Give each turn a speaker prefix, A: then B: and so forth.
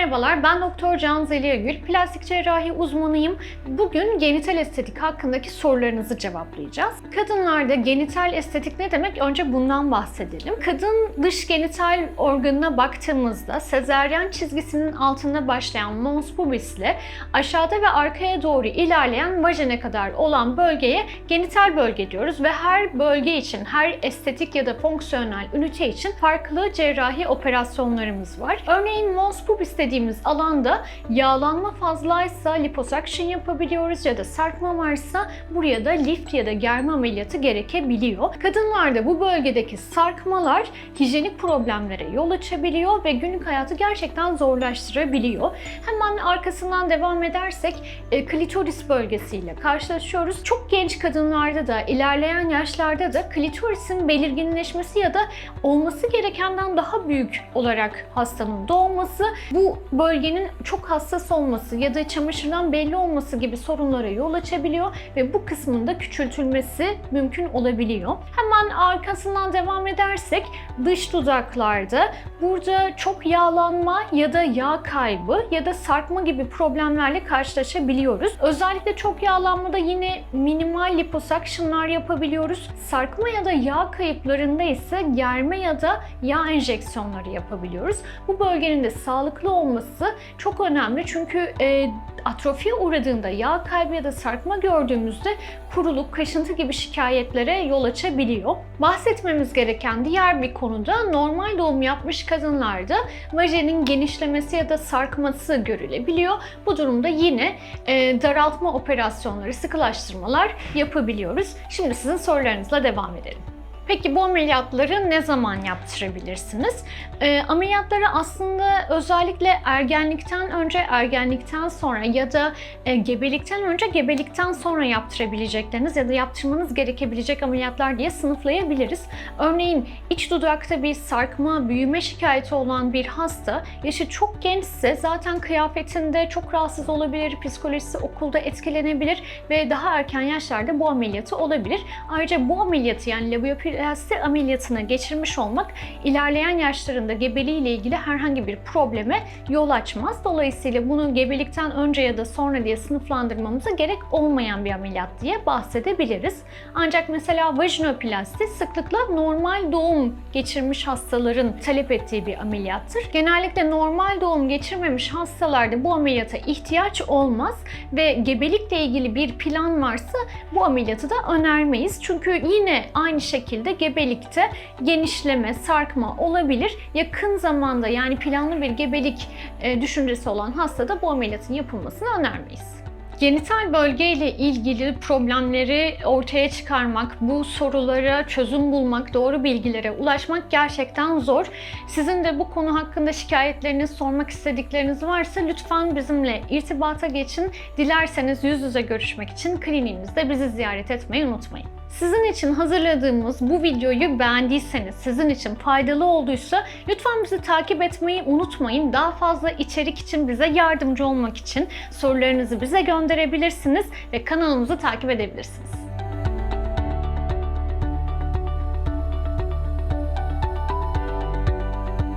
A: Merhabalar, ben Doktor Can Zeliha Gül, plastik cerrahi uzmanıyım. Bugün genital estetik hakkındaki sorularınızı cevaplayacağız. Kadınlarda genital estetik ne demek? Önce bundan bahsedelim. Kadın dış genital organına baktığımızda sezeryan çizgisinin altında başlayan mons pubis ile aşağıda ve arkaya doğru ilerleyen vajene kadar olan bölgeye genital bölge diyoruz ve her bölge için, her estetik ya da fonksiyonel ünite için farklı cerrahi operasyonlarımız var. Örneğin mons pubis alanda yağlanma fazlaysa liposuction yapabiliyoruz ya da sarkma varsa buraya da lift ya da germe ameliyatı gerekebiliyor. Kadınlarda bu bölgedeki sarkmalar hijyenik problemlere yol açabiliyor ve günlük hayatı gerçekten zorlaştırabiliyor. Hemen arkasından devam edersek e, klitoris bölgesiyle karşılaşıyoruz. Çok genç kadınlarda da ilerleyen yaşlarda da klitorisin belirginleşmesi ya da olması gerekenden daha büyük olarak hastanın doğması bu bölgenin çok hassas olması ya da çamaşırdan belli olması gibi sorunlara yol açabiliyor ve bu kısmın da küçültülmesi mümkün olabiliyor. Hemen arkasından devam edersek dış dudaklarda burada çok yağlanma ya da yağ kaybı ya da sarkma gibi problemlerle karşılaşabiliyoruz. Özellikle çok yağlanmada yine minimal liposuction'lar yapabiliyoruz. Sarkma ya da yağ kayıplarında ise germe ya da yağ enjeksiyonları yapabiliyoruz. Bu bölgenin de sağlıklı olması çok önemli çünkü e, atrofiye uğradığında yağ kaybı ya da sarkma gördüğümüzde kuruluk, kaşıntı gibi şikayetlere yol açabiliyor. Bahsetmemiz gereken diğer bir konuda normal doğum yapmış kadınlarda vajenin genişlemesi ya da sarkması görülebiliyor. Bu durumda yine e, daraltma operasyonları, sıkılaştırmalar yapabiliyoruz. Şimdi sizin sorularınızla devam edelim. Peki bu ameliyatları ne zaman yaptırabilirsiniz? E, ameliyatları aslında özellikle ergenlikten önce, ergenlikten sonra ya da e, gebelikten önce, gebelikten sonra yaptırabilecekleriniz ya da yaptırmanız gerekebilecek ameliyatlar diye sınıflayabiliriz. Örneğin iç dudakta bir sarkma, büyüme şikayeti olan bir hasta yaşı çok gençse zaten kıyafetinde çok rahatsız olabilir, psikolojisi okulda etkilenebilir ve daha erken yaşlarda bu ameliyatı olabilir. Ayrıca bu ameliyatı yani labioplasти ameliyatına geçirmiş olmak ilerleyen yaşlarında gebeliğiyle ilgili herhangi bir probleme yol açmaz. Dolayısıyla bunu gebelikten önce ya da sonra diye sınıflandırmamıza gerek olmayan bir ameliyat diye bahsedebiliriz. Ancak mesela vajinoplasti sıklıkla normal doğum geçirmiş hastaların talep ettiği bir ameliyattır. Genellikle normal doğum geçirmemiş hastalarda bu ameliyata ihtiyaç olmaz ve gebelikle ilgili bir plan varsa bu ameliyatı da önermeyiz. Çünkü yine aynı şekilde gebelikte genişleme, sarkma olabilir. Yakın zamanda yani planlı bir gebelik e, düşüncesi olan hastada bu ameliyatın yapılmasını önermeyiz. Genital bölgeyle ilgili problemleri ortaya çıkarmak, bu sorulara çözüm bulmak, doğru bilgilere ulaşmak gerçekten zor. Sizin de bu konu hakkında şikayetleriniz, sormak istedikleriniz varsa lütfen bizimle irtibata geçin. Dilerseniz yüz yüze görüşmek için kliniğimizde bizi ziyaret etmeyi unutmayın. Sizin için hazırladığımız bu videoyu beğendiyseniz, sizin için faydalı olduysa lütfen bizi takip etmeyi unutmayın. Daha fazla içerik için bize yardımcı olmak için sorularınızı bize gönderebilirsiniz ve kanalımızı takip edebilirsiniz.